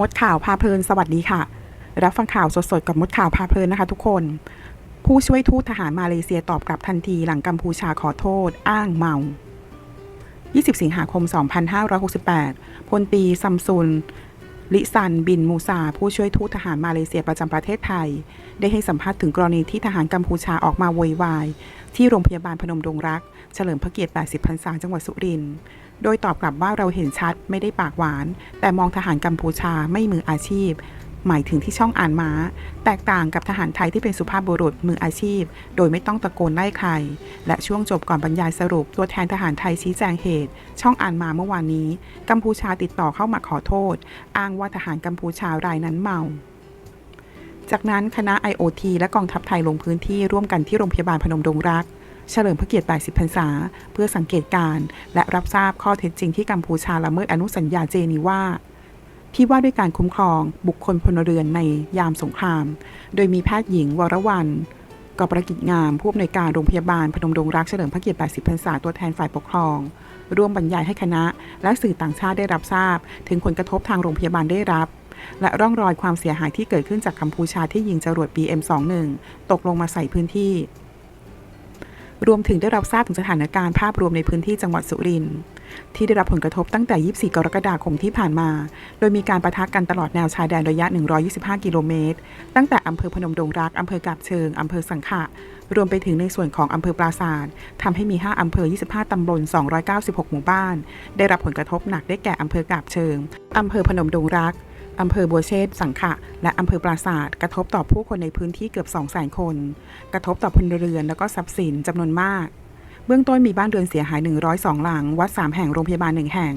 มดข่าวพาเพลินสวัสดีค่ะ รับฟังข่าวสดๆกับมดข่าวพาเพลินนะคะทุกคน ผู้ช่วยทูตทหารมาเลเซียตอบกลับทันทีหลังกัมพูชาขอโทษ อ้างเมา 20 สิงหาคม 2568 พลตีซัมซุนลิซัน บินมูซา ผู้ช่วยทูตทหารมาเลเซียประจำประเทศไทย ได้ให้สัมภาษณ์ถึงกรณีที่ทหารกัมพูชาออกมาโวยวาย ที่โรงพยาบาลพนมดงรัก เฉลิมพระเกียรติ 80 พรรษาจังหวัดสุรินทร์ โดยตอบกลับว่าเราเห็นชัดไม่ได้ปากหวาน แต่มองทหารกัมพูชาไม่มืออาชีพ หมายถึงที่ช่องอ่านม้า แตกต่างกับทหารไทยที่เป็นสุภาพบุรุษมืออาชีพ โดยไม่ต้องตะโกนไล่ใคร และช่วงจบก่อนบรรยายสรุป ตัวแทนทหารไทยชี้แจงเหตุ ช่องอ่านมาเมื่อวานนี้ กัมพูชาติดต่อเข้ามาขอโทษ อ้างว่าทหารกัมพูชารายนั้นเมาจากนั้นคณะ IOT และกองทัพไทยลงพื้นที่ร่วมกันที่โรงพยาบาลพนมดงรัก เฉลิมพระเกียรติ80พรรษา เพื่อสังเกตการณ์และรับทราบข้อเท็จจริงที่กัมพูชาละเมิดอนุสัญญาเจนีวาที่ว่าด้วยการคุ้มครองบุคคลพลเรือนในยามสงคราม โดยมีแพทย์หญิงวรวรรณกอบประกิจงาม ผู้อำนวยการโรงพยาบาลพนมดงรักเฉลิมพระเกียรติ 80 พรรษาตัวแทนฝ่ายปกครอง ร่วมบรรยายให้คณะ และสื่อต่างชาติได้รับทราบ ถึงผลกระทบทางโรงพยาบาลได้รับ และร่องรอยความเสียหายที่เกิดขึ้นจากกัมพูชาที่ยิงจรวด BM21 ตกลงมาใส่พื้นที่ รวมถึงได้รับทราบถึงสถานการณ์ภาพรวมในพื้นที่จังหวัดสุรินทร์ที่ได้รับผลกระทบตั้งแต่ 24 กรกฎาคมที่ผ่านมา โดยมีการประทะกกันตลอดแนวชายแดนระยะ 125 กิโลเมตร ตั้งแต่อำเภอพนมดงรัก อำเภอกาบเชิง อำเภอสังขะ รวมไปถึงในส่วนของอำเภอปราศาสตร์ทำให้มี 5 อำเภอ 25 ตำบล 296 หมู่บ้าน ได้รับผลกระทบหนักได้แก่อำเภอกาบเชิง อำเภอพนมดงรัก อำเภอบัวเชษสังขะ และอำเภอปราศาสตร์กระทบต่อผู้คนในพื้นที่เกือบ 200,000 คน กระทบต่อพลเรือนและก็ทรัพย์สินจำนวนมาก เบื้องต้นมีบ้านเรือนเสียหาย 102 หลัง วัด 3 แห่ง โรงพยาบาล 1 แห่ง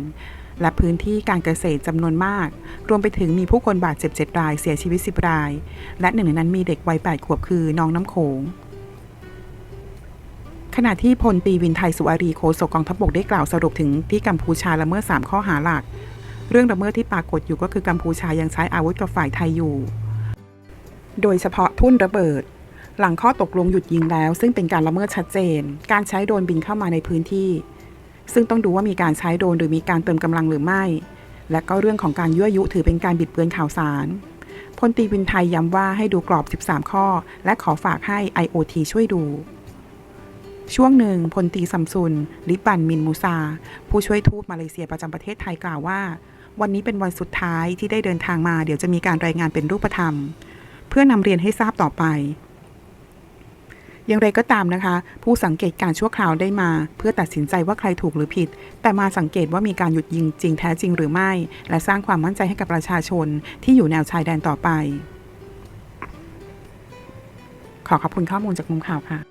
และพื้นที่การเกษตรจำนวนมาก รวมไปถึงมีผู้คนบาดเจ็บ 7 ราย เสียชีวิต 10 ราย และหนึ่งในนั้นมีเด็กวัย 8 ขวบคือน้องน้ำโขงขณะที่พลตีวินไทยสุอารีโฆษกกองทัพบกได้กล่าวสรุปถึงที่กัมพูชาละเมิด3ข้อหาหลัก เรื่องละเมิดที่ปรากฏอยู่ก็คือกัมพูชายังใช้อาวุธกับฝ่ายไทยอยู่ โดยเฉพาะทุ่นระเบิด หลังข้อตกลงหยุดยิงแล้ว ซึ่งเป็นการละเมิดชัดเจน การใช้โดรนบินเข้ามาในพื้นที่ ซึ่งต้องดูว่ามีการใช้โดรนหรือมีการเติมกำลังหรือไม่ และก็เรื่องของการยั่วยุถือเป็นการบิดเบือนข่าวสารพลตีวินไทยย้ำว่าให้ดูกรอบ 13 ข้อ และขอฝากให้ IOT ช่วยดู ช่วงหนึ่งพลตีซัมซุนลิปบันมินมูซา ผู้ช่วยทูตมาเลเซียประจำประเทศไทยกล่าวว่า วันนี้เป็นวันสุดท้ายที่ได้เดินทางมา เดี๋ยวจะมีการรายงานเป็นรูปธรรม เพื่อนำเรียนให้ทราบต่อไป อย่างไรก็ตามนะคะ ผู้สังเกตการ์ชั่วคราวได้มา เพื่อตัดสินใจว่าใครถูกหรือผิด แต่มาสังเกตว่ามีการหยุดยิงจริงแท้จริงหรือไม่ และสร้างความมั่นใจให้กับประชาชนที่อยู่แนวชายแดนต่อไป ขอขอบคุณข้อมูลจากมุมข่าวค่ะ